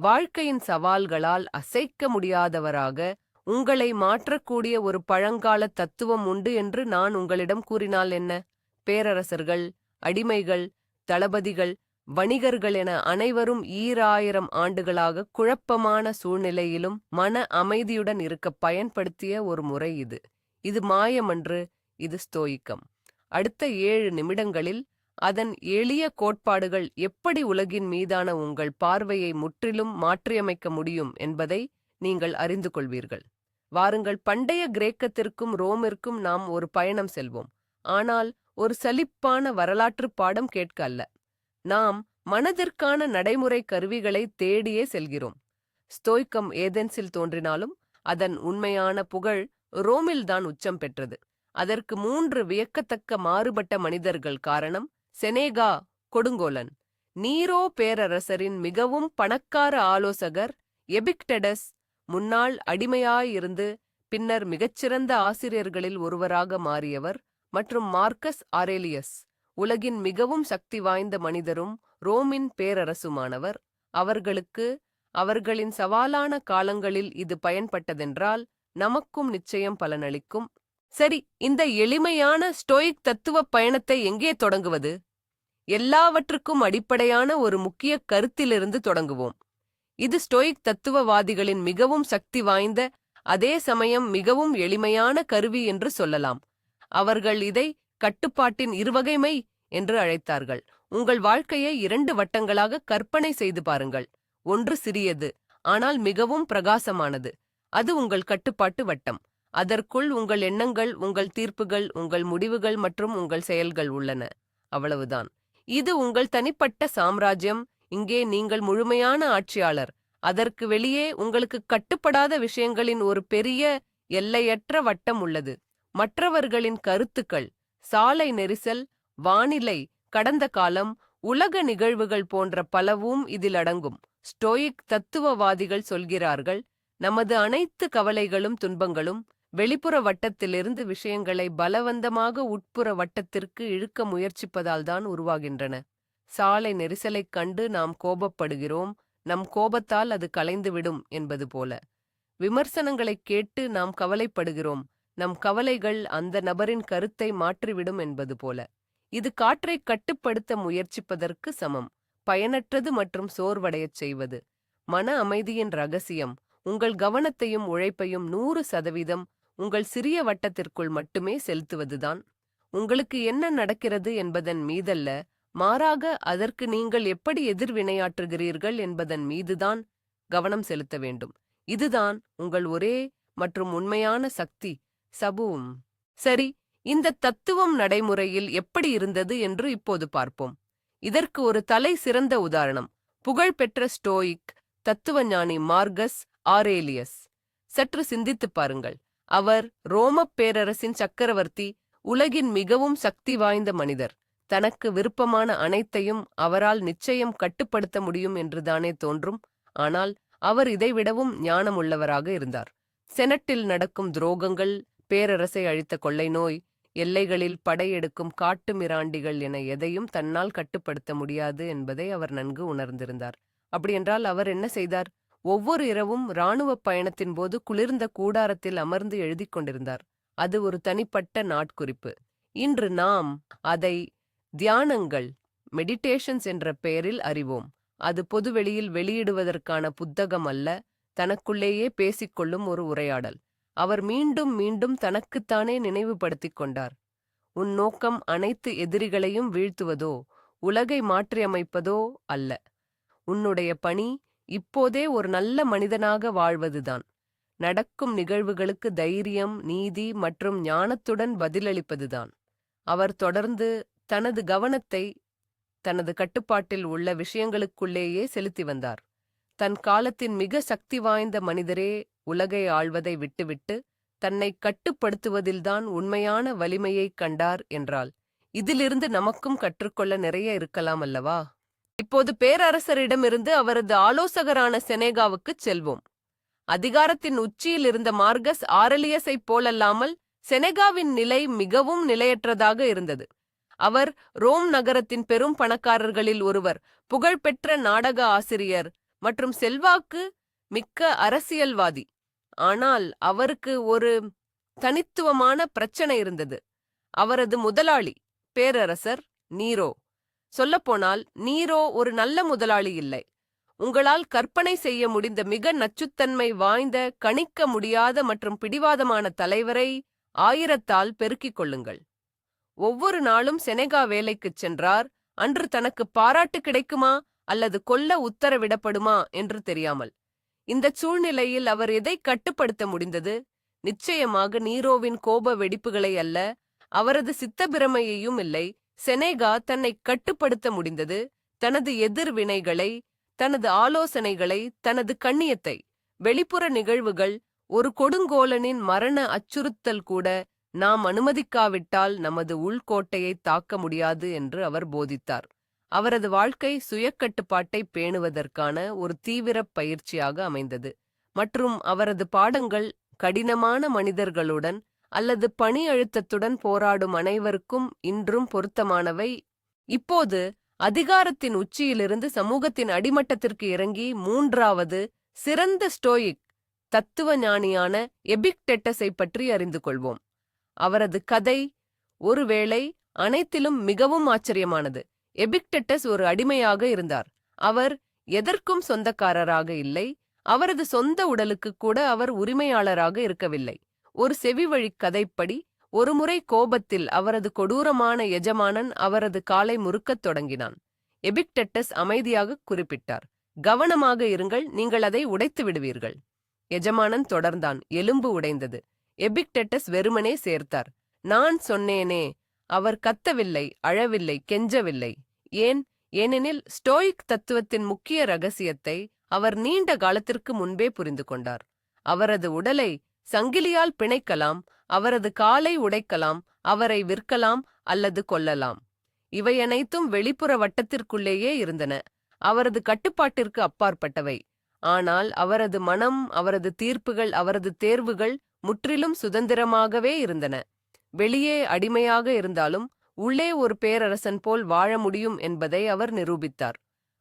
வாழ்க்கையின் சவால்களால் அசைக்க முடியாதவராக உங்களை மாற்றக்கூடிய ஒரு பழங்கால தத்துவம் உண்டு என்று நான் உங்களிடம் கூறினால் என்ன? பேரரசர்கள் அடிமைகள் தளபதிகள் வணிகர்கள் என அனைவரும் ஈராயிரம் ஆண்டுகளாக குழப்பமான சூழ்நிலையிலும் மன அமைதியுடன் இருக்க பயன்படுத்திய ஒரு முறை இது. இது மாயமன்று இது ஸ்தோயிக்கம். அடுத்த ஏழு நிமிடங்களில் அதன் எளிய கோட்பாடுகள் எப்படி உலகின் மீதான உங்கள் பார்வையை முற்றிலும் மாற்றியமைக்க முடியும் என்பதை நீங்கள் அறிந்து கொள்வீர்கள். வாருங்கள் பண்டைய கிரேக்கத்திற்கும் ரோமிற்கும் நாம் ஒரு பயணம் செல்வோம். ஆனால் ஒரு சலிப்பான வரலாற்றுப் பாடம் கேட்க அல்ல. நாம் மனதிற்கான நடைமுறை கருவிகளை தேடியே செல்கிறோம். ஸ்தோய்க்கம் ஏதென்ஸில் தோன்றினாலும் அதன் உண்மையான புகழ் ரோமில்தான் உச்சம் பெற்றது. அதற்கு மூன்று வியக்கத்தக்க மாறுபட்ட மனிதர்கள் காரணம் செனேகா கொடுங்கோலன். நீரோ பேரரசரின் மிகவும் பணக்கார ஆலோசகர் எபிக்டெடஸ் முன்னாள் அடிமையாயிருந்து பின்னர் மிகச்சிறந்த ஆசிரியர்களில் ஒருவராக மாறியவர் மற்றும் மார்க்கஸ் ஆரேலியஸ் உலகின் மிகவும் சக்தி வாய்ந்த மனிதரும் ரோமின் பேரரசுமானவர். அவர்களுக்கு அவர்களின் சவாலான காலங்களில் இது பயன்பட்டதென்றால் நமக்கும் நிச்சயம் பலனளிக்கும். சரி இந்த எளிமையான ஸ்டோயிக் தத்துவ பயணத்தை எங்கே தொடங்குவது? எல்லாவற்றுக்கும் அடிப்படையான ஒரு முக்கிய கருத்திலிருந்து தொடங்குவோம். இது ஸ்டோயிக் தத்துவவாதிகளின் மிகவும் சக்தி வாய்ந்த அதே சமயம் மிகவும் எளிமையான கருவி என்று சொல்லலாம். அவர்கள் இதை கட்டுப்பாட்டின் இருவகைமை என்று அழைத்தார்கள். உங்கள் வாழ்க்கையை இரண்டு வட்டங்களாக கற்பனை செய்து பாருங்கள். ஒன்று சிறியது ஆனால் மிகவும் பிரகாசமானது. அது உங்கள் கட்டுப்பாட்டு வட்டம். அதற்குள் உங்கள் எண்ணங்கள் உங்கள் தீர்ப்புகள் உங்கள் முடிவுகள் மற்றும் உங்கள் செயல்கள் உள்ளன. அவ்வளவுதான். இது உங்கள் தனிப்பட்ட சாம்ராஜ்யம். இங்கே நீங்கள் முழுமையான ஆட்சியாளர். அதற்கு வெளியே உங்களுக்கு கட்டுப்படாத விஷயங்களின் ஒரு பெரிய எல்லையற்ற வட்டம் உள்ளது. மற்றவர்களின் கருத்துக்கள் சாலை நெரிசல் வானிலை கடந்த காலம் உலக நிகழ்வுகள் போன்ற பலவும் இதில் அடங்கும். ஸ்டோயிக் தத்துவவாதிகள் சொல்கிறார்கள் நமது அனைத்து கவலைகளும் துன்பங்களும் வெளிப்புற வட்டத்திலிருந்து விஷயங்களை பலவந்தமாக உட்புற வட்டத்திற்கு இழுக்க முயற்சிப்பதால்தான் உருவாகின்றன. சாலை நெரிசலைக் கண்டு நாம் கோபப்படுகிறோம் நம் கோபத்தால் அது கலைந்துவிடும் என்பது போல. விமர்சனங்களைக் கேட்டு நாம் கவலைப்படுகிறோம் நம் கவலைகள் அந்த நபரின் கருத்தை மாற்றிவிடும் என்பது போல. இது காற்றை கட்டுப்படுத்த முயற்சிப்பதற்கு சமம் பயனற்றது மற்றும் சோர்வடையச் செய்வது. மன அமைதியின் ரகசியம் உங்கள் கவனத்தையும் உழைப்பையும் நூறு சதவீதம் உங்கள் சிறிய வட்டத்திற்குள் மட்டுமே செலுத்துவதுதான். உங்களுக்கு என்ன நடக்கிறது என்பதன் மீதல்ல மாறாக அதற்கு நீங்கள் எப்படி எதிர்வினையாற்றுகிறீர்கள் என்பதன் மீதுதான் கவனம் செலுத்த வேண்டும். இதுதான் உங்கள் ஒரே மற்றும் உண்மையான சக்தி சபுவும். சரி இந்த தத்துவம் நடைமுறையில் எப்படி இருந்தது என்று இப்போது பார்ப்போம். இதற்கு ஒரு தலை சிறந்த உதாரணம். புகழ்பெற்ற ஸ்டோயிக் தத்துவஞானி மார்கஸ் ஆரேலியஸ். சற்று சிந்தித்துப் பாருங்கள். அவர் ரோமப் பேரரசின் சக்கரவர்த்தி உலகின் மிகவும் சக்தி வாய்ந்த மனிதர். தனக்கு விருப்பமான அனைத்தையும் அவரால் நிச்சயம் கட்டுப்படுத்த முடியும் என்றுதானே தோன்றும். ஆனால் அவர் இதைவிடவும் ஞானமுள்ளவராக இருந்தார். செனட்டில் நடக்கும் துரோகங்கள் பேரரசை அழித்த கொள்ளை நோய் எல்லைகளில் படையெடுக்கும் காட்டு மிராண்டிகள் என எதையும் தன்னால் கட்டுப்படுத்த முடியாது என்பதை அவர் நன்கு உணர்ந்திருந்தார். அப்படியென்றால் அவர் என்ன செய்தார்? ஒவ்வொரு இரவும் இராணுவப் பயணத்தின் போது குளிர்ந்த கூடாரத்தில் அமர்ந்து எழுதிக் கொண்டிருந்தார். அது ஒரு தனிப்பட்ட நாட்குறிப்பு. இன்று நாம் அதை தியானங்கள் மெடிடேஷன்ஸ் என்ற பெயரில் அறிவோம். அது பொதுவெளியில் வெளியிடுவதற்கான புத்தகம் அல்ல தனக்குள்ளேயே பேசிக்கொள்ளும் ஒரு உரையாடல். அவர் மீண்டும் மீண்டும் தனக்குத்தானே நினைவுபடுத்திக் கொண்டார். உன் நோக்கம் அனைத்து எதிரிகளையும் வீழ்த்துவதோ உலகை மாற்றியமைப்பதோ அல்ல. உன்னுடைய பணி இப்போதே ஒரு நல்ல மனிதனாக வாழ்வதுதான். நடக்கும் நிகழ்வுகளுக்கு தைரியம் நீதி மற்றும் ஞானத்துடன் பதிலளிப்பதுதான். அவர் தொடர்ந்து தனது கவனத்தை தனது கட்டுப்பாட்டில் உள்ள விஷயங்களுக்குள்ளேயே செலுத்தி வந்தார். தன் காலத்தின் மிக சக்தி வாய்ந்த மனிதரே உலகை ஆள்வதை விட்டுவிட்டு தன்னை கட்டுப்படுத்துவதில்தான் உண்மையான வலிமையைக் கண்டார் என்றால் இதிலிருந்து நமக்கும் கற்றுக்கொள்ள நிறைய இருக்கலாம் அல்லவா? இப்போது பேரரசரிடமிருந்து அவரது ஆலோசகரான செனேகாவுக்குச் செல்வோம். அதிகாரத்தின் உச்சியில் இருந்த மார்கஸ் ஆரலியஸைப் போலல்லாமல் செனேகாவின் நிலை மிகவும் நிலையற்றதாக இருந்தது. அவர் ரோம் நகரத்தின் பெரும் பணக்காரர்களில் ஒருவர் புகழ்பெற்ற நாடக ஆசிரியர் மற்றும் செல்வாக்கு மிக்க அரசியல்வாதி. ஆனால் அவருக்கு ஒரு தனித்துவமான பிரச்சனை இருந்தது. அவரது முதலாளி பேரரசர் நீரோ. சொல்லப்போனால் நீரோ ஒரு நல்ல முதலாளி இல்லை. உங்களால் கற்பனை செய்ய முடிந்த மிக நச்சுத்தன்மை வாய்ந்த கணிக்க முடியாத மற்றும் பிடிவாதமான தலைவரை ஆயிரத்தால் பெருக்கிக் கொள்ளுங்கள். ஒவ்வொரு நாளும் செனகா வேலைக்குச் சென்றார். அன்று தனக்கு பாராட்டு கிடைக்குமா? அல்லது கொல்ல உத்தரவிடப்படுமா? என்று தெரியாமல். இந்தச் சூழ்நிலையில் அவர் எதை கட்டுப்படுத்த முடிந்தது? நிச்சயமாக நீரோவின் கோப வெடிப்புகளை அல்ல. அவரது சித்தபிரமையையும் இல்லை. செனேகா தன்னை கட்டுப்படுத்த முடிந்தது. தனது எதிர்வினைகளை தனது ஆலோசனைகளை தனது கண்ணியத்தை. வெளிப்புற நிகழ்வுகள் ஒரு கொடுங்கோலனின் மரண அச்சுறுத்தல் கூட நாம் அனுமதிக்காவிட்டால் நமது உள்கோட்டையை தாக்க முடியாது என்று அவர் போதித்தார். அவரது வாழ்க்கை சுயக்கட்டுப்பாட்டை பேணுவதற்கான ஒரு தீவிர பயிற்சியாக அமைந்தது. மற்றும் அவரது பாடங்கள் கடினமான மனிதர்களுடன் அல்லது பணி அழுத்தத்துடன் போராடும் அனைவருக்கும் இன்றும் பொருத்தமானவை. இப்போது அதிகாரத்தின் உச்சியிலிருந்து சமூகத்தின் அடிமட்டத்திற்கு இறங்கி மூன்றாவது சிறந்த ஸ்டோயிக் தத்துவ ஞானியான எபிக்டெட்டஸை பற்றி அறிந்து கொள்வோம். அவரது கதை ஒருவேளை அனைத்திலும் மிகவும் ஆச்சரியமானது. எபிக்டெட்டஸ் ஒரு அடிமையாக இருந்தார். அவர் எதற்கும் சொந்தக்காரராக இல்லை. அவரது சொந்த உடலுக்கு கூட அவர் உரிமையாளராக இருக்கவில்லை. ஒரு செவிவழிக் கதைப்படி ஒருமுறை கோபத்தில் அவரது கொடூரமான எஜமானன் அவரது காலை முறுக்கத் தொடங்கினான். எபிக்டெட்டஸ் அமைதியாக குறிப்பிட்டார் கவனமாக இருங்கள் நீங்கள் அதை உடைத்து விடுவீர்கள். எஜமானன் தொடர்ந்தான் எலும்பு உடைந்தது. எபிக்டெட்டஸ் வெறுமனே சேர்த்தார் நான் சொன்னேனே அவர் கத்தவில்லை அழவில்லை கெஞ்சவில்லை. ஏன்? ஏனெனில் ஸ்டோயிக் தத்துவத்தின் முக்கிய ரகசியத்தை அவர் நீண்ட காலத்திற்கு முன்பே புரிந்து கொண்டார். அவரது உடலை சங்கிலியால் பிணைக்கலாம் அவரது காலை உடைக்கலாம் அவரை விற்கலாம் அல்லது கொல்லலாம். இவை அனைத்தும் வெளிப்புற வட்டத்திற்குள்ளேயே இருந்தன. அவரது கட்டுப்பாட்டிற்கு அப்பாற்பட்டவை. ஆனால் அவரது மனம் அவரது தீர்ப்புகள் அவரது தேர்வுகள் முற்றிலும் சுதந்திரமாகவே இருந்தன. வெளியே அடிமையாக இருந்தாலும் உள்ளே ஒரு பேரரசன் போல் வாழ முடியும் என்பதை அவர் நிரூபித்தார்.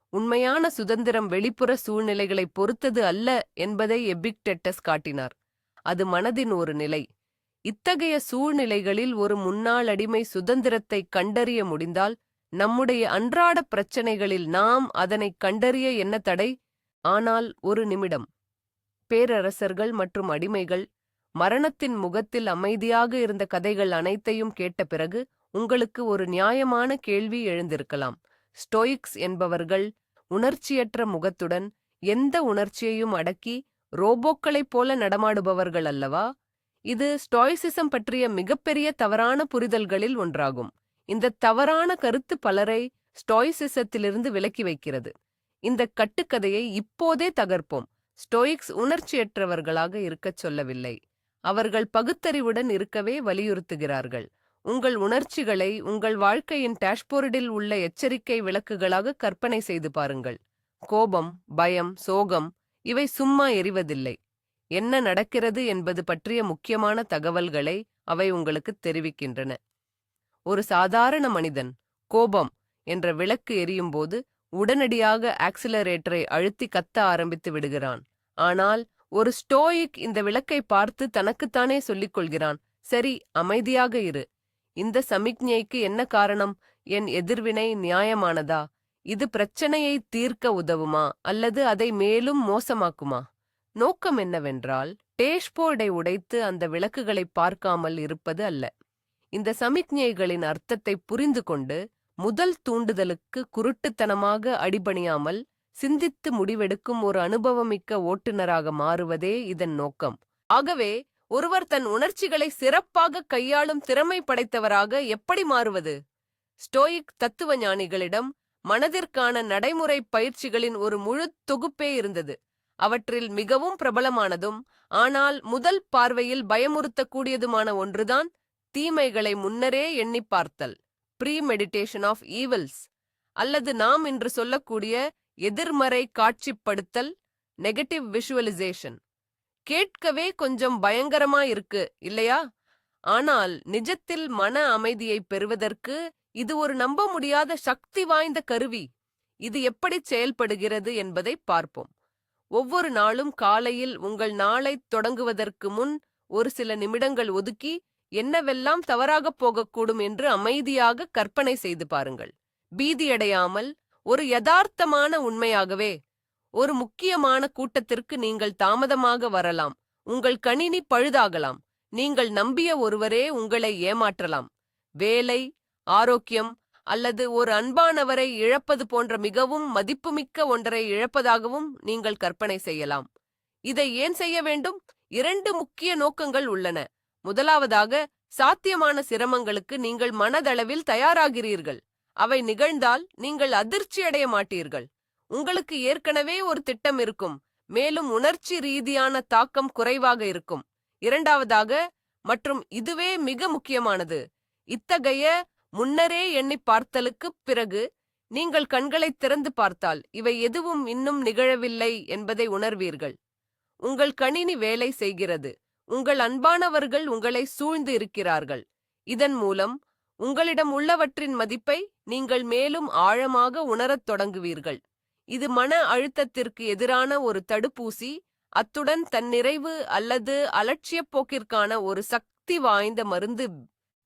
உண்மையான சுதந்திரம் வெளிப்புற சூழ்நிலைகளைப் பொறுத்தது அல்ல என்பதை எபிக்டெட்டஸ் காட்டினார். அது மனதின் ஒரு நிலை. இத்தகைய சூழ்நிலைகளில் ஒரு முன்னாள் அடிமை சுதந்திரத்தை கண்டறிய முடிந்தால் நம்முடைய அன்றாட பிரச்சனைகளில் நாம் அதனை கண்டறிய என்ன தடை? ஆனால் ஒரு நிமிடம். பேரரசர்கள் மற்றும் அடிமைகள் மரணத்தின் முகத்தில் அமைதியாக இருந்த கதைகள் அனைத்தையும் கேட்ட பிறகு உங்களுக்கு ஒரு நியாயமான கேள்வி எழுந்திருக்கலாம். ஸ்டோயிக்ஸ் என்பவர்கள் உணர்ச்சியற்ற முகத்துடன் எந்த உணர்ச்சியையும் அடக்கி ரோபோக்களைப் போல நடமாடுபவர்கள் அல்லவா? இது ஸ்டாய்சிசம் பற்றிய மிகப்பெரிய தவறான புரிதல்களில் ஒன்றாகும். இந்த தவறான கருத்து பலரை ஸ்டாய்சிசத்திலிருந்து விலக்கி வைக்கிறது. இந்த கட்டுக்கதையை இப்போதே தகர்ப்போம். ஸ்டோயிக்ஸ் உணர்ச்சியற்றவர்களாக இருக்கச் சொல்லவில்லை. அவர்கள் பகுத்தறிவுடன் இருக்கவே வலியுறுத்துகிறார்கள். உங்கள் உணர்ச்சிகளை உங்கள் வாழ்க்கையின் டேஷ்போர்டில் உள்ள எச்சரிக்கை விளக்குகளாக கற்பனை செய்து பாருங்கள். கோபம் பயம் சோகம் இவை சும்மா எரிவதில்லை என்ன நடக்கிறது என்பது பற்றிய முக்கியமான தகவல்களை அவை உங்களுக்கு தெரிவிக்கின்றன. ஒரு சாதாரண மனிதன் கோபம் என்ற விளக்கு எரியும்போது உடனடியாக ஆக்சிலரேட்டரை அழுத்தி கத்த ஆரம்பித்து விடுகிறான். ஆனால் ஒரு ஸ்டோயிக் இந்த விளக்கை பார்த்து தனக்குத்தானே சொல்லிக் கொள்கிறான் சரி அமைதியாக இரு. இந்த சமிக்ஞைக்கு என்ன காரணம்? என் எதிர்வினை நியாயமானதா? இது பிரச்சனையை தீர்க்க உதவுமா அல்லது அதை மேலும் மோசமாக்குமா? நோக்கம் என்னவென்றால் டேஷ்போர்டை உடைத்து அந்த விளக்குகளை பார்க்காமல் இருப்பது அல்ல. இந்த சமிக்ஞைகளின் அர்த்தத்தை புரிந்து கொண்டு முதல் தூண்டுதலுக்கு குருட்டுத்தனமாக அடிபணியாமல் சிந்தித்து முடிவெடுக்கும் ஒரு அனுபவமிக்க ஓட்டுநராக மாறுவதே இதன் நோக்கம். ஆகவே ஒருவர் தன் உணர்ச்சிகளை சிறப்பாக கையாளும் திறமை படைத்தவராக எப்படி மாறுவது? ஸ்டோயிக் தத்துவ ஞானிகளிடம் மனதிற்கான நடைமுறை பயிற்சிகளின் ஒரு முழு தொகுப்பே இருந்தது. அவற்றில் மிகவும் பிரபலமானதும் ஆனால் முதல் பார்வையில் பயமுறுத்தக்கூடியதுமான ஒன்றுதான் தீமைகளை முன்னரே எண்ணி பார்த்தல் ப்ரீ மெடிடேஷன் ஆஃப் ஈவல்ஸ். அல்லது நாம் இன்று சொல்லக்கூடிய எதிர்மறை காட்சிப்படுத்தல் நெகட்டிவ் விஷுவலைசேஷன். கேட்கவே கொஞ்சம் பயங்கரமா இருக்கு இல்லையா? ஆனால் நிஜத்தில் மன அமைதியை பெறுவதற்கு இது ஒரு நம்ப முடியாத சக்தி வாய்ந்த கருவி. இது எப்படி செயல்படுகிறது என்பதை பார்ப்போம். ஒவ்வொரு நாளும் காலையில் உங்கள் நாளைத் தொடங்குவதற்கு முன் ஒரு சில நிமிடங்கள் ஒதுக்கி என்னவெல்லாம் தவறாகப் போகக்கூடும் என்று அமைதியாக கற்பனை செய்து பாருங்கள். பீதியடையாமல் ஒரு யதார்த்தமான உண்மையாகவே ஒரு முக்கியமான கூட்டத்திற்கு நீங்கள் தாமதமாக வரலாம். உங்கள் கணினி பழுதாகலாம். நீங்கள் நம்பிய ஒருவரே உங்களை ஏமாற்றலாம். வேலை ஆரோக்கியம் அல்லது ஒரு அன்பானவரை இழப்பது போன்ற மிகவும் மதிப்புமிக்க ஒன்றை இழப்பதாகவும் நீங்கள் கற்பனை செய்யலாம். இதை ஏன் செய்ய வேண்டும்? இரண்டு முக்கிய நோக்கங்கள் உள்ளன. முதலாவதாக சாத்தியமான சிரமங்களுக்கு நீங்கள் மனதளவில் தயாராகிறீர்கள். அவை நிகழ்ந்தால் நீங்கள் அதிர்ச்சியடைய மாட்டீர்கள். உங்களுக்கு ஏற்கனவே ஒரு திட்டம் இருக்கும். மேலும் உணர்ச்சி ரீதியான தாக்கம் குறைவாக இருக்கும். இரண்டாவதாக மற்றும் இதுவே மிக முக்கியமானது இத்தகைய முன்னரே எண்ணி பார்த்தலுக்குப் பிறகு நீங்கள் கண்களைத் திறந்து பார்த்தால் இவை எதுவும் இன்னும் நிகழவில்லை என்பதை உணர்வீர்கள். உங்கள் கணினி வேலை செய்கிறது. உங்கள் அன்பானவர்கள் உங்களை சூழ்ந்து இருக்கிறார்கள். இதன் மூலம் உங்களிடம் உள்ளவற்றின் மதிப்பை நீங்கள் மேலும் ஆழமாக உணரத் தொடங்குவீர்கள். இது மன அழுத்தத்திற்கு எதிரான ஒரு தடுப்பூசி அத்துடன் தன்னிறைவு அல்லது அலட்சியப் போக்கிற்கான ஒரு சக்தி வாய்ந்த மருந்து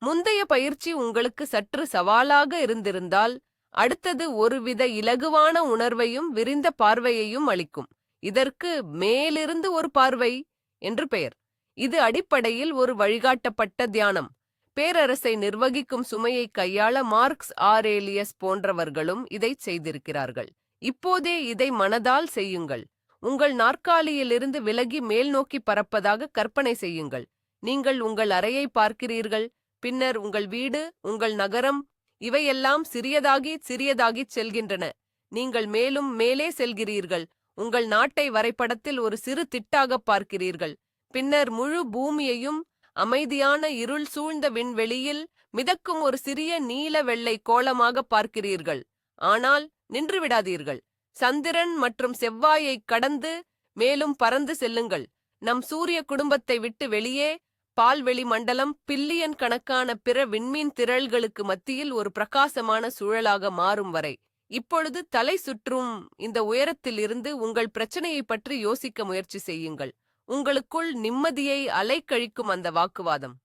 முந்தைய பயிற்சி உங்களுக்கு சற்று சவாலாக இருந்திருந்தால் அடுத்தது ஒருவித இலகுவான உணர்வையும் விரிந்த பார்வையையும் அளிக்கும். இதற்கு மேலிருந்து ஒரு பார்வை என்று பெயர். இது அடிப்படையில் ஒரு வழிகாட்டப்பட்ட தியானம். பேரரசை நிர்வகிக்கும் சுமையை கையாள மார்க்ஸ் ஆரேலியஸ் போன்றவர்களும் இதைச் செய்திருக்கிறார்கள். இப்போதே இதை மனதால் செய்யுங்கள். உங்கள் நாற்காலியிலிருந்து விலகி மேல் நோக்கி பறப்பதாக கற்பனை செய்யுங்கள். நீங்கள் உங்கள் அறையை பார்க்கிறீர்கள். பின்னர் உங்கள் வீடு உங்கள் நகரம் இவையெல்லாம் சிறியதாகி சிறியதாகிச் செல்கின்றன. நீங்கள் மேலும் மேலே செல்கிறீர்கள். உங்கள் நாட்டை வரைபடத்தில் ஒரு சிறு திட்டாகப் பார்க்கிறீர்கள். பின்னர் முழு பூமியையும் அமைதியான இருள் சூழ்ந்த விண்வெளியில் மிதக்கும் ஒரு சிறிய நீல வெள்ளை கோலமாக பார்க்கிறீர்கள். ஆனால் நின்றுவிடாதீர்கள். சந்திரன் மற்றும் செவ்வாயை கடந்து மேலும் பறந்து செல்லுங்கள். நம் சூரிய குடும்பத்தை விட்டு வெளியே பால்வெளி மண்டலம் பில்லியன் கணக்கான பிற விண்மீன் திரள்களுக்கு மத்தியில் ஒரு பிரகாசமான சூழலாக மாறும் வரை. இப்பொழுது தலை சுற்றும் இந்த உயரத்தில் இருந்து உங்கள் பிரச்சனையை பற்றி யோசிக்க முயற்சி செய்யுங்கள். உங்களுக்குள் நிம்மதியை அலைக்கழிக்கும் அந்த வாக்குவாதம்.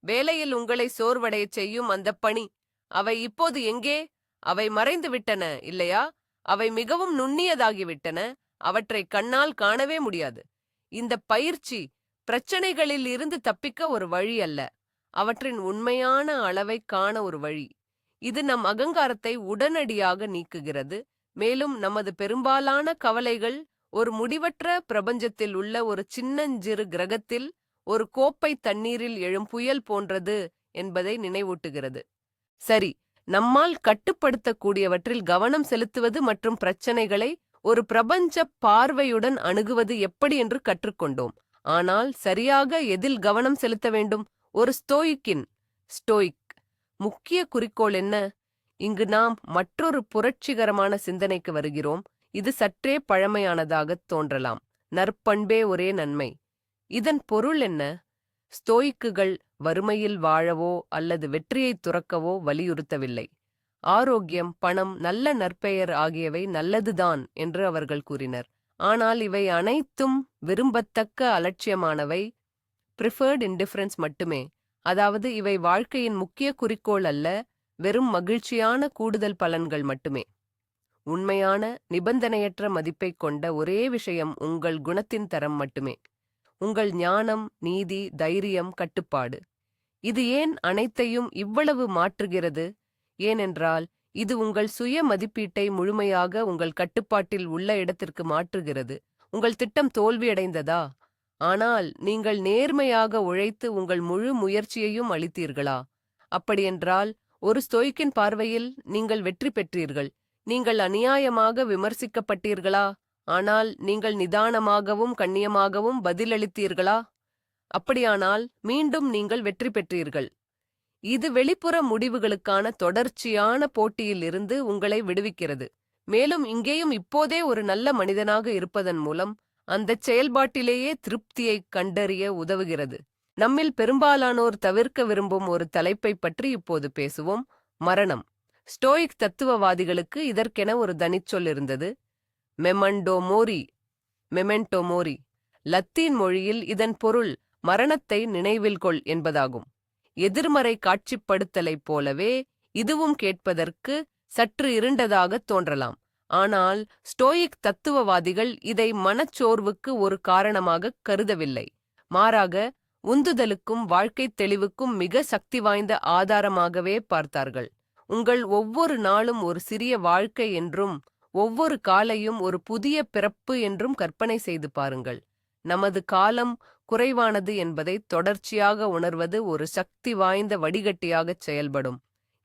வேலையில் உங்களை சோர்வடையச் செய்யும் அந்த பணி. அவை இப்போது எங்கே? அவை மறைந்து விட்டன இல்லையா? அவை மிகவும் நுண்ணியதாகிவிட்டன. அவற்றை கண்ணால் காணவே முடியாது. இந்த பயிற்சி பிரச்சனைகளில் இருந்து தப்பிக்க ஒரு வழி அல்ல. அவற்றின் உண்மையான அளவை காண ஒரு வழி. இது நம் அகங்காரத்தை உடனடியாக நீக்குகிறது. மேலும் நமது பெரும்பாலான கவலைகள் ஒரு முடிவற்ற பிரபஞ்சத்தில் உள்ள ஒரு சின்னஞ்சிறு கிரகத்தில் ஒரு கோப்பை தண்ணீரில் எழும் புயல் போன்றது என்பதை நினைவூட்டுகிறது. சரி நம்மால் கட்டுப்படுத்தக்கூடியவற்றில் கவனம் செலுத்துவது மற்றும் பிரச்சனைகளை ஒரு பிரபஞ்ச பார்வையுடன் அணுகுவது எப்படி என்று கற்றுக்கொண்டோம். ஆனால் சரியாக எதில் கவனம் செலுத்த வேண்டும்? ஒரு ஸ்டோயிக்கின் ஸ்டோயிக் முக்கிய குறிக்கோள் என்ன? இங்கு நாம் மற்றொரு புரட்சிகரமான சிந்தனைக்கு வருகிறோம். இது சற்றே பழமையானதாகத் தோன்றலாம். நற்பண்பே ஒரே நன்மை. இதன் பொருள் என்ன? ஸ்தோயிக்குகள் வறுமையில் வாழவோ அல்லது வெற்றியைத் துறக்கவோ வலியுறுத்தவில்லை. ஆரோக்கியம் பணம் நல்ல நற்பெயர் ஆகியவை நல்லதுதான் என்று அவர்கள் கூறினர். ஆனால் இவை அனைத்தும் விரும்பத்தக்க அலட்சியமானவை. ப்ரிஃபர்ட் இன்டிஃபரன்ஸ் மட்டுமே. அதாவது இவை வாழ்க்கையின் முக்கிய குறிக்கோள் அல்ல வெறும் மகிழ்ச்சியான கூடுதல் பலன்கள் மட்டுமே. உண்மையான நிபந்தனையற்ற மதிப்பைக் கொண்ட ஒரே விஷயம் உங்கள் குணத்தின் தரம் மட்டுமே. உங்கள் ஞானம் நீதி தைரியம் கட்டுப்பாடு. இது ஏன் அனைத்தையும் இவ்வளவு மாற்றுகிறது? ஏனென்றால் இது உங்கள் சுய மதிப்பீட்டை முழுமையாக உங்கள் கட்டுப்பாட்டில் உள்ள இடத்திற்கு மாற்றுகிறது. உங்கள் திட்டம் தோல்வியடைந்ததா? ஆனால் நீங்கள் நேர்மையாக உழைத்து உங்கள் முழு முயற்சியையும் அளித்தீர்களா? அப்படியென்றால் ஒரு ஸ்தோய்க்கின் பார்வையில் நீங்கள் வெற்றி பெற்றீர்கள். நீங்கள் அநியாயமாக விமர்சிக்கப்பட்டீர்களா? ஆனால் நீங்கள் நிதானமாகவும் கண்ணியமாகவும் பதிலளித்தீர்களா? அப்படியானால் மீண்டும் நீங்கள் வெற்றி பெற்றீர்கள். இது வெளிப்புற முடிவுகளுக்கான தொடர்ச்சியான போட்டியில் இருந்து உங்களை விடுவிக்கிறது. மேலும் இங்கேயும் இப்போதே ஒரு நல்ல மனிதனாக இருப்பதன் மூலம் அந்தச் செயல்பாட்டிலேயே திருப்தியைக் கண்டறிய உதவுகிறது. நம்மில் பெரும்பாலானோர் தவிர்க்க விரும்பும் ஒரு தலைப்பை பற்றி இப்போது பேசுவோம். மரணம். ஸ்டோயிக் தத்துவவாதிகளுக்கு இதற்கென ஒரு தனிச்சொல் இருந்தது. Memento mori. Memento mori. Latin மொழியில் இதன் பொருள் மரணத்தை நினைவில் கொள் என்பதாகும். எதிர்மறை காட்சிப்படுத்தலைப் போலவே இதுவும் கேட்பதற்கு சற்று இருண்டதாகத் தோன்றலாம். ஆனால் ஸ்டோயிக் தத்துவவாதிகள் இதை மனச்சோர்வுக்கு ஒரு காரணமாகக் கருதவில்லை. மாறாக உந்துதலுக்கும் வாழ்க்கைத் தெளிவுக்கும் மிக சக்தி வாய்ந்த ஆதாரமாகவே பார்த்தார்கள். உங்கள் ஒவ்வொரு நாளும் ஒரு சிறிய வாழ்க்கை என்றும் ஒவ்வொரு காலையும் ஒரு புதிய பிறப்பு என்றும் கற்பனை செய்து பாருங்கள். நமது காலம் குறைவானது என்பதை தொடர்ச்சியாக உணர்வது ஒரு சக்தி வாய்ந்த வடிகட்டியாகச் செயல்படும்.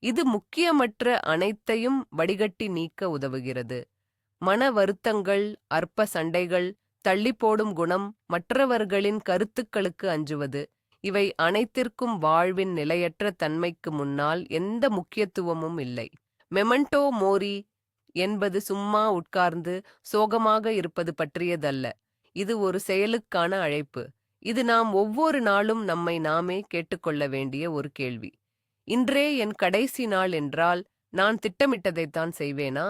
இது முக்கியமற்ற அனைத்தையும் வடிகட்டி நீக்க உதவுகிறது. மன வருத்தங்கள் அற்ப சண்டைகள் தள்ளி போடும் குணம் மற்றவர்களின் கருத்துக்களுக்கு அஞ்சுவது இவை அனைத்திற்கும் வாழ்வின் நிலையற்ற தன்மைக்கு முன்னால் எந்த முக்கியத்துவமும் இல்லை. மெமண்டோ மோரி என்பது சும்மா உட்கார்ந்து சோகமாக இருப்பது பற்றியதல்ல. இது ஒரு செயலுக்கான அழைப்பு. இது நாம் ஒவ்வொரு நாளும் நம்மை நாமே கேட்டுக்கொள்ள வேண்டிய ஒரு கேள்வி. இன்றே என் கடைசி நாள் என்றால் நான் திட்டமிட்டதைத்தான் செய்வேனா?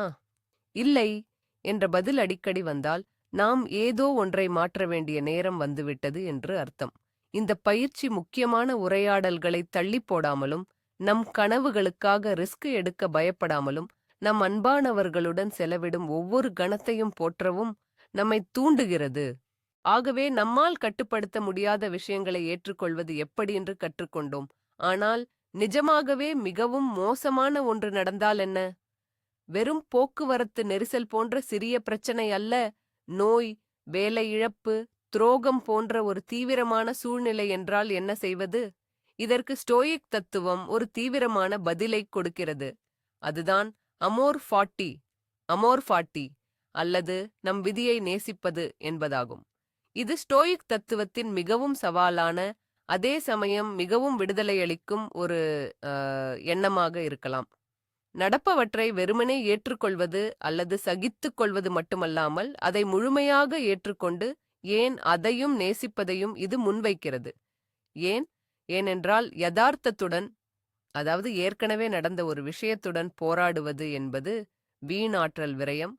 இல்லை என்ற பதில் அடிக்கடி வந்தால் நாம் ஏதோ ஒன்றை மாற்ற வேண்டிய நேரம் வந்துவிட்டது என்று அர்த்தம். இந்த பயிற்சி முக்கியமான உரையாடல்களை தள்ளி போடாமலும் நம் கனவுகளுக்காக ரிஸ்க் எடுக்க பயப்படாமலும் நம் அன்பானவர்களுடன் செலவிடும் ஒவ்வொரு கணத்தையும் போற்றவும் நம்மை தூண்டுகிறது. ஆகவே நம்மால் கட்டுப்படுத்த முடியாத விஷயங்களை ஏற்றுக்கொள்வது எப்படி என்று கற்றுக்கொண்டோம். ஆனால் நிஜமாகவே மிகவும் மோசமான ஒன்று நடந்தால் என்ன? வெறும் போக்குவரத்து நெரிசல் போன்ற சிறிய பிரச்சனை அல்ல நோய் வேலை இழப்பு துரோகம் போன்ற ஒரு தீவிரமான சூழ்நிலை என்றால் என்ன செய்வது? இதற்கு ஸ்டோயிக் தத்துவம் ஒரு தீவிரமான பதிலை கொடுக்கிறது. அதுதான் அமோர் ஃபாட்டி. Amor forty. அல்லது நம் விதியை நேசிப்பது என்பதாகும். இது ஸ்டோயிக் தத்துவத்தின் மிகவும் சவாலான அதே சமயம் மிகவும் விடுதலையளிக்கும் ஒரு எண்ணமாக இருக்கலாம். நடப்பவற்றை வெறுமனே ஏற்றுக்கொள்வது அல்லது சகித்துக் கொள்வது மட்டுமல்லாமல் அதை முழுமையாக ஏற்றுக்கொண்டு ஏன் அதையும் நேசிப்பதையும் இது முன்வைக்கிறது. ஏன்? ஏனென்றால் யதார்த்தத்துடன் அதாவது ஏற்கனவே நடந்த ஒரு விஷயத்துடன் போராடுவது என்பது வீணாற்றல் விரயம்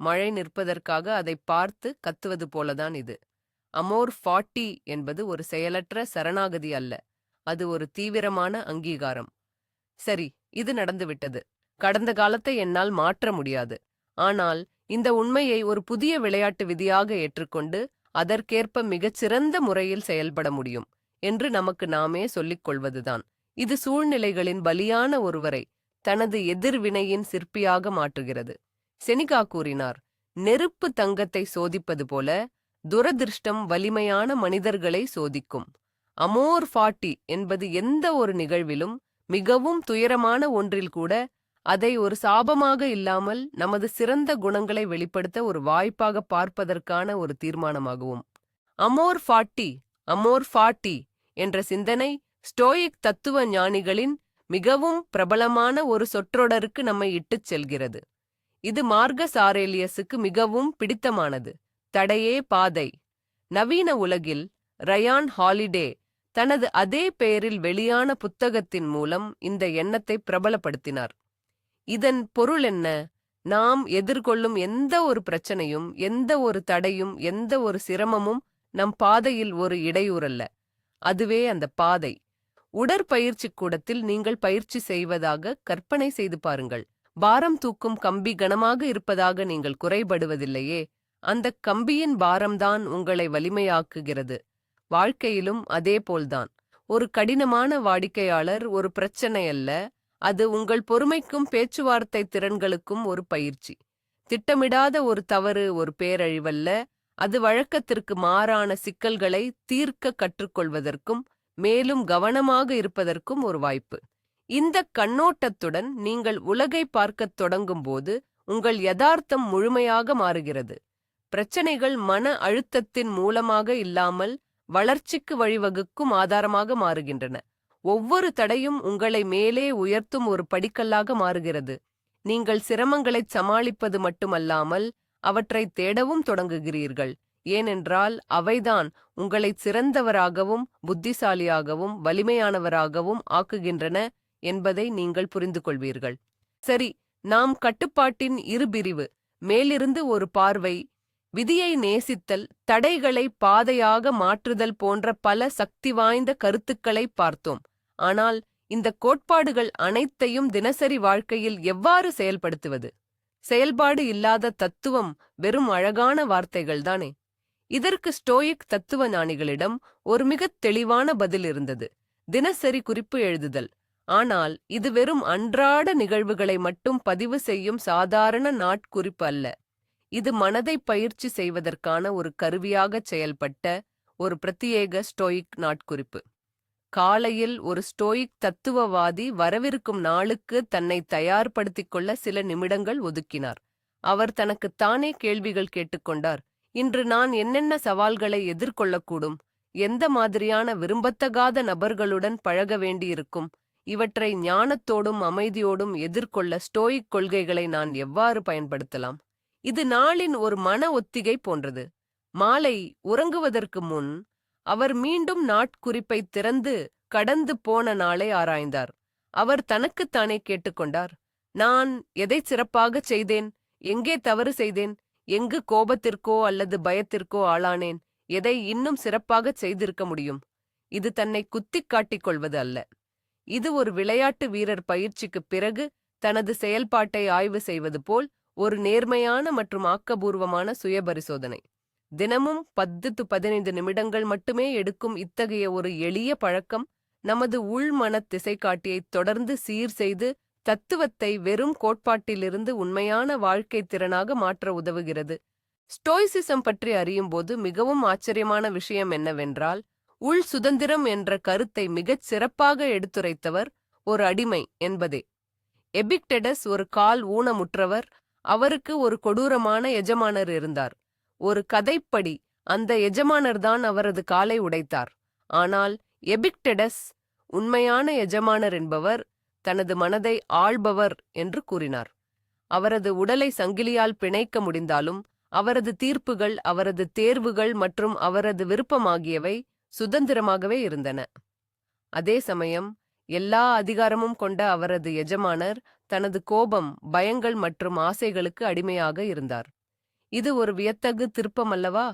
மழை நிற்பதற்காக அதை பார்த்து கத்துவது போலதான் இது. அமோர் ஃபாட்டி என்பது ஒரு செயலற்ற சரணாகதி அல்ல. அது ஒரு தீவிரமான அங்கீகாரம். சரி இது நடந்துவிட்டது. கடந்த காலத்தை என்னால் மாற்ற முடியாது. ஆனால் இந்த உண்மையை ஒரு புதிய விளையாட்டு விதியாக ஏற்றுக்கொண்டு அதற்கேற்ப மிகச்சிறந்த முறையில் செயல்பட முடியும் என்று நமக்கு நாமே சொல்லிக் கொள்வதுதான். இது சூழ்நிலைகளின் பலியான ஒருவரை தனது எதிர்வினையின் சிற்பியாக மாற்றுகிறது. செனிகா கூறினார் நெருப்பு தங்கத்தை சோதிப்பது போல துரதிருஷ்டம் வலிமையான மனிதர்களை சோதிக்கும். அமோர் ஃபாட்டி என்பது எந்த ஒரு நிகழ்விலும் மிகவும் துயரமான ஒன்றில் கூட அதை ஒரு சாபமாக இல்லாமல் நமது சிறந்த குணங்களை வெளிப்படுத்த ஒரு வாய்ப்பாக பார்ப்பதற்கான ஒரு தீர்மானமாகவும். அமோர் ஃபாட்டி அமோர் ஃபாட்டி என்ற சிந்தனை ஸ்டோயிக் தத்துவ ஞானிகளின் மிகவும் பிரபலமான ஒரு சொற்றொடருக்கு நம்மை இட்டுச் செல்கிறது. இது மார்க சாரேலியஸுக்கு மிகவும் பிடித்தமானது. தடையே பாதை. நவீன உலகில் ரயான் ஹாலிடே தனது அதே பெயரில் வெளியான புத்தகத்தின் மூலம் இந்த எண்ணத்தை பிரபலப்படுத்தினார். இதன் பொருள் என்ன? நாம் எதிர்கொள்ளும் எந்த ஒரு பிரச்சனையும் எந்த ஒரு தடையும் எந்த ஒரு சிரமமும் நம் பாதையில் ஒரு இடையூறல்ல. அதுவே அந்த பாதை. உடற்பயிற்சி கூடத்தில் நீங்கள் பயிற்சி செய்வதாக கற்பனை செய்து பாருங்கள். பாரம் தூக்கும் கம்பி கனமாக இருப்பதாக நீங்கள் குறைபடுவதில்லையே அந்தக் கம்பியின் பாரம்தான் உங்களை வலிமையாக்குகிறது. வாழ்க்கையிலும் அதேபோல்தான் ஒரு கடினமான வாடிக்கையாளர் ஒரு பிரச்சனை அல்ல அது உங்கள் பொறுமைக்கும் பேச்சுவார்த்தை திறன்களுக்கும் ஒரு பயிற்சி. திட்டமிடாத ஒரு தவறு ஒரு பேரழிவல்ல அது வழக்கத்திற்கு மாறான சிக்கல்களை தீர்க்க கற்றுக்கொள்வதற்கும் மேலும் கவனமாக இருப்பதற்கும் ஒரு வாய்ப்பு. இந்த கண்ணோட்டத்துடன் நீங்கள் உலகை பார்க்கத் தொடங்கும்போது உங்கள் யதார்த்தம் முழுமையாக மாறுகிறது. பிரச்சனைகள் மன அழுத்தத்தின் மூலமாக இல்லாமல் வளர்ச்சிக்கு வழிவகுக்கும் ஆதாரமாக மாறுகின்றன. ஒவ்வொரு தடையும் உங்களை மேலே உயர்த்தும் ஒரு படிக்கல்லாக மாறுகிறது. நீங்கள் சிரமங்களைச் சமாளிப்பது மட்டுமல்லாமல் அவற்றை தேடவும் தொடங்குகிறீர்கள். ஏனென்றால் அவைதான் உங்களை சிறந்தவராகவும் புத்திசாலியாகவும் வலிமையானவராகவும் ஆக்குகின்றன. என்பதை நீங்கள் புரிந்து கொள்வீர்கள் சரி நாம் கட்டுப்பாட்டின் இரு பிரிவு மேலிருந்து ஒரு பார்வை விதியை நேசித்தல் தடைகளை பாதையாக மாற்றுதல் போன்ற பல சக்தி வாய்ந்த கருத்துக்களை பார்த்தோம். ஆனால் இந்த கோட்பாடுகள் அனைத்தையும் தினசரி வாழ்க்கையில் எவ்வாறு செயல்படுத்துவது? செயல்பாடு இல்லாத தத்துவம் வெறும் அழகான வார்த்தைகள்தானே இதற்கு ஸ்டோயிக் தத்துவ ஞானிகளிடம் ஒரு மிகத் தெளிவான பதில் இருந்தது. தினசரி குறிப்பு எழுதுதல் ஆனால் இது வெறும் அன்றாட நிகழ்வுகளை மட்டும் பதிவு செய்யும் சாதாரண நாட்குறிப்பு அல்ல. இது மனதை பயிற்சி செய்வதற்கான ஒரு கருவியாகச் செயல்பட்ட ஒரு பிரத்யேக ஸ்டோயிக் நாட்குறிப்பு. காலையில் ஒரு ஸ்டோயிக் தத்துவவாதி வரவிருக்கும் நாளுக்கு தன்னை தயார்படுத்திக் கொள்ள சில நிமிடங்கள் ஒதுக்கினார். அவர் தனக்குத்தானே கேள்விகள் கேட்டுக்கொண்டார் இன்று நான் என்னென்ன சவால்களை எதிர்கொள்ளக்கூடும்? எந்த மாதிரியான விரும்பத்தகாத நபர்களுடன் பழக வேண்டியிருக்கும்? இவற்றை ஞானத்தோடும் அமைதியோடும் எதிர்கொள்ள ஸ்டோயிக் கொள்கைகளை நான் எவ்வாறு பயன்படுத்தலாம்? இது நாளின் ஒரு மன ஒத்திகை போன்றது. மாலை உறங்குவதற்கு முன் அவர் மீண்டும் நாட்குறிப்பை திறந்து கடந்து போன நாளை ஆராய்ந்தார். அவர் தனக்குத்தானே கேட்டுக்கொண்டார். நான் எதை சிறப்பாகச் செய்தேன்? எங்கே தவறு செய்தேன்? எங்கு கோபத்திற்கோ அல்லது பயத்திற்கோ ஆளானேன்? எதை இன்னும் சிறப்பாகச் செய்திருக்க முடியும்? இது தன்னை குத்திக் காட்டிக் கொள்வது அல்ல. இது ஒரு விளையாட்டு வீரர் பயிற்சிக்குப் பிறகு தனது செயல்பாட்டை ஆய்வு செய்வது போல் ஒரு நேர்மையான மற்றும் ஆக்கபூர்வமான சுயபரிசோதனை. தினமும் பத்து டு பதினைந்து நிமிடங்கள் மட்டுமே எடுக்கும் இத்தகைய ஒரு எளிய பழக்கம் நமது உள்மனத் திசைக்காட்டியை தொடர்ந்து சீர் செய்து தத்துவத்தை வெறும் கோட்பாட்டிலிருந்து உண்மையான வாழ்க்கை திறனாக மாற்ற உதவுகிறது. ஸ்டோய்சிசம் பற்றி அறியும்போது மிகவும் ஆச்சரியமான விஷயம் என்னவென்றால் உள் சுதந்திரம் என்ற கருத்தை மிகச் சிறப்பாக எடுத்துரைத்தவர் ஒரு அடிமை என்பதே. எபிக்டெடஸ் ஒரு கால் ஊனமுற்றவர் அவருக்கு ஒரு கொடூரமான எஜமானர் இருந்தார். ஒரு கதைப்படி அந்த எஜமானர்தான் அவரது காலை உடைத்தார். ஆனால் எபிக்டெடஸ் உண்மையான எஜமானர் என்பவர் தனது மனதை ஆள்பவர் என்று கூறினார். அவரது உடலை சங்கிலியால் பிணைக்க முடிந்தாலும் அவரது தீர்ப்புகள் அவரது தேர்வுகள் மற்றும் அவரது விருப்பமாகியவை சுதந்திரமாகவே இருந்தன. அதே சமயம் எல்லா அதிகாரமும் கொண்ட அவரது எஜமானர் தனது கோபம் பயங்கள் மற்றும் ஆசைகளுக்கு அடிமையாக இருந்தார். இது ஒரு வியத்தகு திருப்பம் அல்லவா?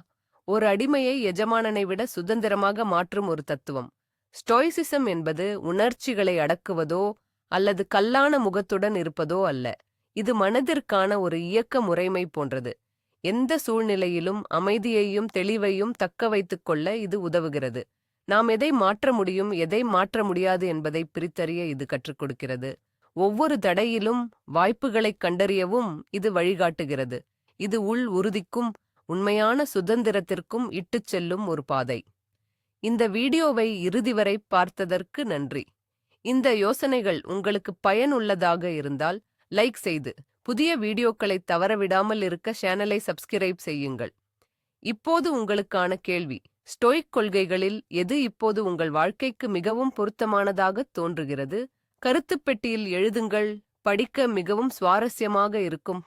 ஒரு அடிமையை எஜமானனை விட சுதந்திரமாக மாற்றும் ஒரு தத்துவம். ஸ்டோய்சிசம் என்பது உணர்ச்சிகளை அடக்குவதோ அல்லது கல்லான முகத்துடன் இருப்பதோ அல்ல. இது மனதிற்கான ஒரு இயக்க முறைமை போன்றது. எந்த சூழ்நிலையிலும் அமைதியையும் தெளிவையும் தக்க வைத்துக் கொள்ள இது உதவுகிறது. நாம் எதை மாற்ற முடியும் எதை மாற்ற முடியாது என்பதை பிரித்தறிய இது கற்றுக் கொடுக்கிறது. ஒவ்வொரு தடையிலும் வாய்ப்புகளைக் கண்டறியவும் இது வழிகாட்டுகிறது. இது உள் உறுதிக்கும் உண்மையான சுதந்திரத்திற்கும் இட்டுச் செல்லும் ஒரு பாதை. இந்த வீடியோவை இறுதி வரை பார்த்ததற்கு நன்றி. இந்த யோசனைகள் உங்களுக்கு பயனுள்ளதாக இருந்தால் லைக் செய்து புதிய வீடியோக்களை தவறவிடாமல் இருக்க சேனலை சப்ஸ்கிரைப் செய்யுங்கள். இப்போது உங்களுக்கான கேள்வி ஸ்டோயிக் கொள்கைகளில் எது இப்போது உங்கள் வாழ்க்கைக்கு மிகவும் பொருத்தமானதாக தோன்றுகிறது? கருத்துப் பெட்டியில் எழுதுங்கள் படிக்க மிகவும் சுவாரஸ்யமாக இருக்கும்.